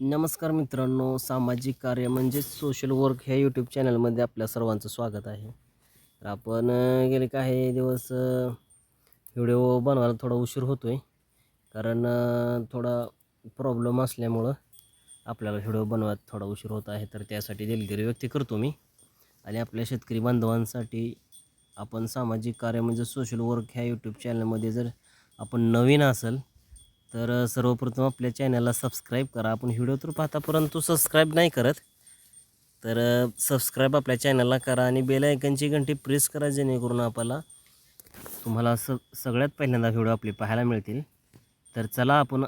नमस्कार मित्रांनो सामाजिक कार्य म्हणजेच सोशल वर्क ह्या यूट्यूब चॅनलमध्ये आपल्या सर्वांचं स्वागत आहे. तर आपण गेले काही दिवस व्हिडिओ बनवायला थोडा उशीर होतो आहे कारण थोडा प्रॉब्लेम असल्यामुळं आपल्याला व्हिडिओ बनवायला थोडा उशीर होत आहे. तर त्यासाठी दिलगिरी व्यक्त करतो मी. आणि आपल्या शेतकरी बांधवांसाठी आपण सामाजिक कार्य म्हणजे सोशल वर्क ह्या यूट्यूब चॅनलमध्ये जर आपण नवीन असेल तर सर्वप्रथम आपल्या चॅनलला सबस्क्राईब करा. आपण व्हिडिओ तर पाहता परंतु सबस्क्राईब नाही करत. तर सबस्क्राईब आपल्या चॅनलला करा आणि बेल आयकनची घंटी प्रेस करा जेणेकरून आपल्याला तुम्हाला स सगळ्यात पहिल्यांदा व्हिडिओ आपले पाहायला मिळतील. तर चला आपण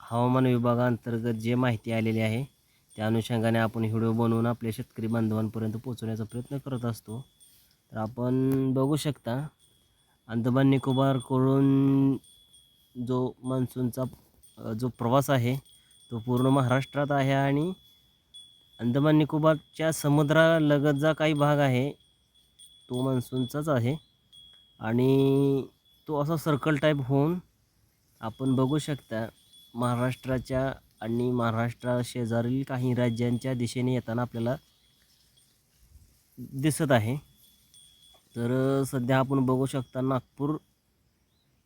हवामान विभागाअंतर्गत जे माहिती आलेली आहे त्या अनुषंगाने आपण व्हिडिओ बनवून आपल्या शेतकरी बांधवांपर्यंत पोहोचवण्याचा प्रयत्न करत असतो. तर आपण बघू शकता अंदमान निकोबारकडून जो मान्सूनचा जो प्रवास आहे तो पूर्ण महाराष्ट्रात आहे आणि अंदमान निकोबारच्या समुद्रालगतचा काही भाग आहे तो मान्सूनचाच आहे. आणि तो असा सर्कल टाईप होऊन आपण बघू शकता महाराष्ट्राच्या आणि महाराष्ट्रा शेजारील काही राज्यांच्या दिशेने येताना आपल्याला दिसत आहे. तर सध्या आपण बघू शकता नागपूर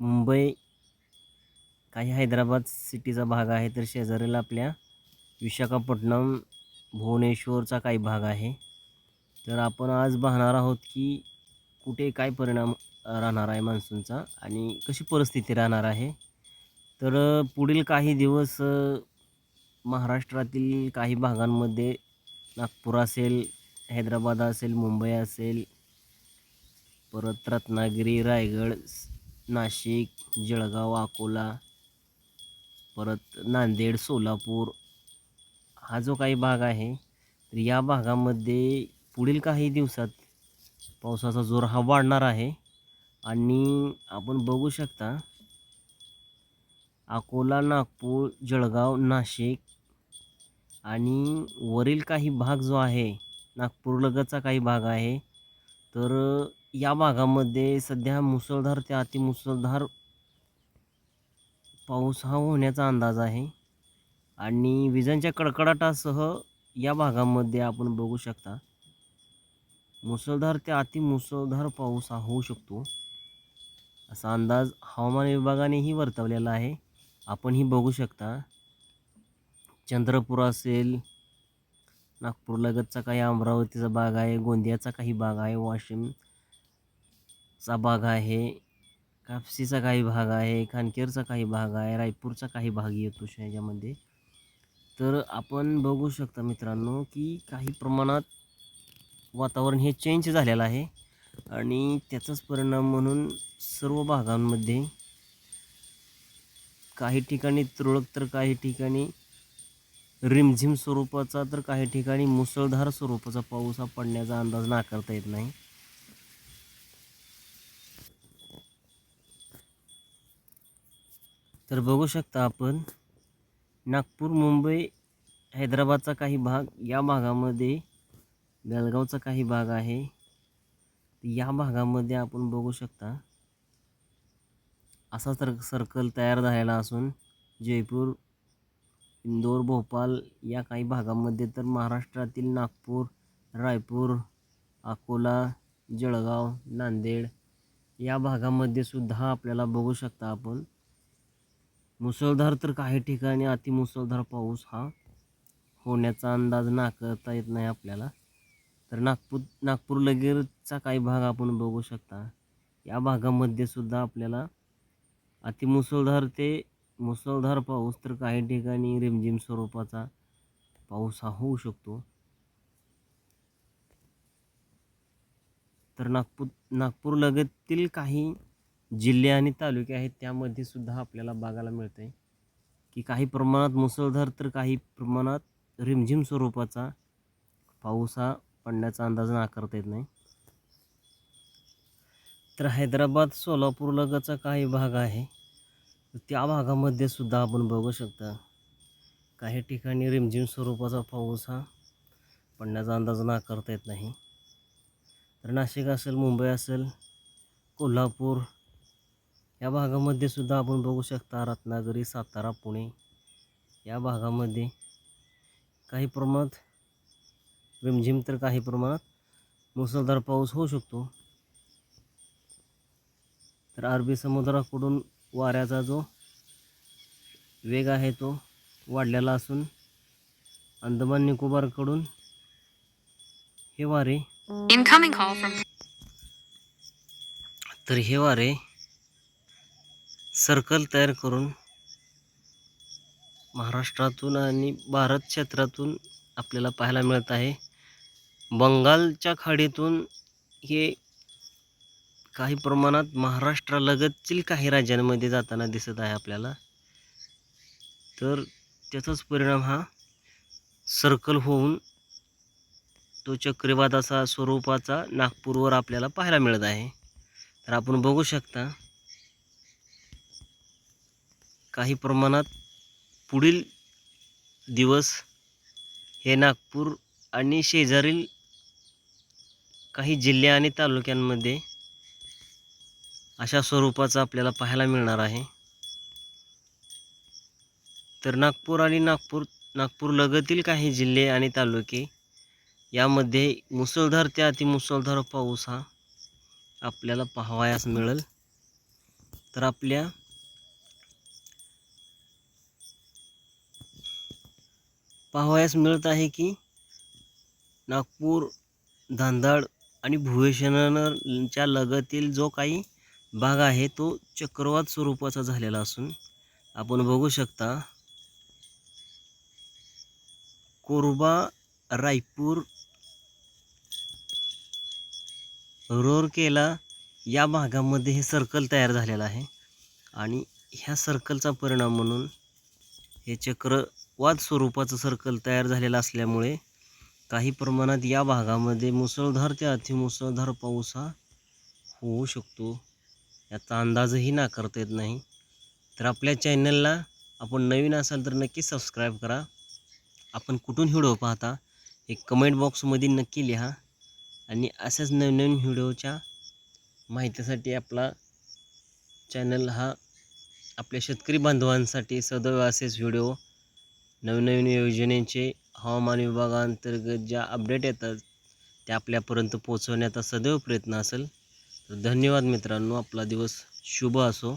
मुंबई काही हैदराबाद सिटीचा भाग आहे तर शेजारील आपल्या विशाखापट्टणम भुवनेश्वरचा काही भाग आहे. तर आपण आज पाहणार आहोत की कुठे काय परिणाम राहणार आहे मान्सूनचा आणि कशी परिस्थिती राहणार आहे. तर पुढील काही दिवस महाराष्ट्रातील काही भागांमध्ये नागपूर असेल हैदराबाद असेल मुंबई असेल परत रत्नागिरी रायगड नाशिक जळगाव अकोला परत नांदेड सोलापूर हा जो काही भाग आहे तर या भागामध्ये पुढील काही दिवसात पावसाचा जोर हा वाढणार आहे. आणि आपण बघू शकता अकोला नागपूर जळगाव नाशिक आणि वरील काही भाग जो आहे नागपूरलगतचा काही भाग आहे तर या भागामध्ये सध्या मुसळधार ते अतिमुसळधार पाऊस हा होण्याचा अंदाज आहे. आणि विजांच्या कडकडाटासह या भागामध्ये आपण बघू शकता मुसळधार ते अतिमुसळधार पाऊस हा होऊ शकतो. असा अंदाज हवामान विभागानेही वर्तवलेला आहे. आपणही बघू शकता चंद्रपूर असेल नागपूरलगतचा काही अमरावतीचा भाग आहे गोंदियाचा काही भाग आहे वाशिमचा भाग आहे कापसीचा काही भाग आहे खानकेरचा काही भाग आहे रायपूरचा काही भाग येतो ह्याच्यामध्ये तर आपण बघू शकता मित्रांनो की काही प्रमाणात वातावरण हे चेंज झालेलं आहे आणि त्याचाच परिणाम म्हणून सर्व भागांमध्ये काही ठिकाणी तुरळक तर काही ठिकाणी रिमझिम स्वरूपाचा तर काही ठिकाणी मुसळधार स्वरूपाचा पाऊस हा पडण्याचा अंदाज नाकारता येत नाही. तर बघू शकता आपण नागपूर मुंबई हैदराबादचा काही भाग या भागामध्ये बेळगावचा काही भाग आहे. या भागामध्ये आपण बघू शकता असा तर सर्कल तयार झालेला असून जयपूर इंदोर भोपाल या काही भागामध्ये तर महाराष्ट्रातील नागपूर रायपूर अकोला जळगाव नांदेड या भागामध्ये सुद्धा आपल्याला बघू शकता आपण. मुसळधार तर काही ठिकाणी अतिमुसळधार पाऊस हा होण्याचा अंदाज नाकारता येत नाही आपल्याला. तर नागपूर नागपूर लगेचचा काही भाग आपण बघू शकता. या भागामध्ये सुद्धा आपल्याला अतिमुसळधार ते मुसळधार पाऊस तर काही ठिकाणी रिमझिम स्वरूपाचा पाऊस हा होऊ शकतो. तर नागपूर नागपूर लगतील काही जिल्हे आणि तालुके आहेत त्यामध्ये सुद्धा आपल्याला बघायला मिळतं आहे की काही प्रमाणात मुसळधार तर काही प्रमाणात रिमझिम स्वरूपाचा पाऊस हा पडण्याचा अंदाज नाकारता येत नाही. तर हैदराबाद सोलापूर लगतचा काही भाग आहे. त्या भागामध्ये सुद्धा आपण बघू शकता काही ठिकाणी रिमझिम स्वरूपाचा पाऊस हा पडण्याचा अंदाज नाकारता येत नाही. तर नाशिक असेल मुंबई असेल कोल्हापूर या भागामध्ये सुद्धा आपण बघू शकता रत्नागिरी सातारा पुणे या भागामध्ये काही प्रमाणात रिमझिम तर काही प्रमाणात मुसळधार पाऊस होऊ शकतो. तर अरबी समुद्राकडून वाऱ्याचा जो वेग आहे तो वाढलेला असून अंदमान निकोबारकडून हे वारे तर हे वारे सर्कल तयार करून महाराष्ट्रातून आणि भारत क्षेत्रातून आपल्याला पाहायला मिळत आहे. बंगालच्या खाडीतून हे काही प्रमाणात महाराष्ट्रालगततील काही राज्यांमध्ये जाताना दिसत आहे आपल्याला. तर त्याचाच परिणाम हा सर्कल होऊन तो चक्रीवादाचा स्वरूपाचा नागपूरवर आपल्याला पाहायला मिळत आहे. तर आपण बघू शकता काही प्रमाणात पुढील दिवस हे नागपूर आणि शेजारील काही जिल्हे आणि तालुक्यांमध्ये अशा स्वरूपाचं आपल्याला पाहायला मिळणार आहे. तर नागपूर आणि नागपूर नागपूर लगतील काही जिल्हे आणि तालुके यामध्ये मुसळधार ते अतिमुसळधार पाऊस हा आपल्याला पाहावयास मिळेल. तर आपल्या पाहावयास मिळत आहे की नागपूर धांदाड आणि भुवेशनच्या लगतील जो काही भाग आहे तो चक्रवात स्वरूपाचा झालेला असून आपण बघू शकता कोरबा रायपूर रोरकेला या भागामध्ये हे सर्कल तयार झालेलं आहे. आणि ह्या सर्कलचा परिणाम म्हणून हे चक्र चक्रवात स्वरूपाचं सर्कल तयार झालेलं असल्यामुळे काही प्रमाणात या भागामध्ये मुसळधार ते अतिमुसळधार पाऊस हा होऊ शकतो. याचा अंदाजही नाकारता येत नाही. तर आपल्या चॅनलला आपण नवीन असाल तर नक्की सबस्क्राईब करा. आपण कुठून व्हिडिओ पाहता हे कमेंट बॉक्समध्ये नक्की लिहा आणि अशाच नवनवीन व्हिडिओच्या माहितीसाठी आपला चॅनल हा आपल्या शेतकरी बांधवांसाठी सदैव असेच व्हिडिओ नवनवीन योजनेचे हवामान विभागांतर्गत ज्या अपडेट येतात त्या आपल्यापर्यंत पोचवण्याचा सदैव प्रयत्न असेल. तर धन्यवाद मित्रांनो. आपला दिवस शुभ असो.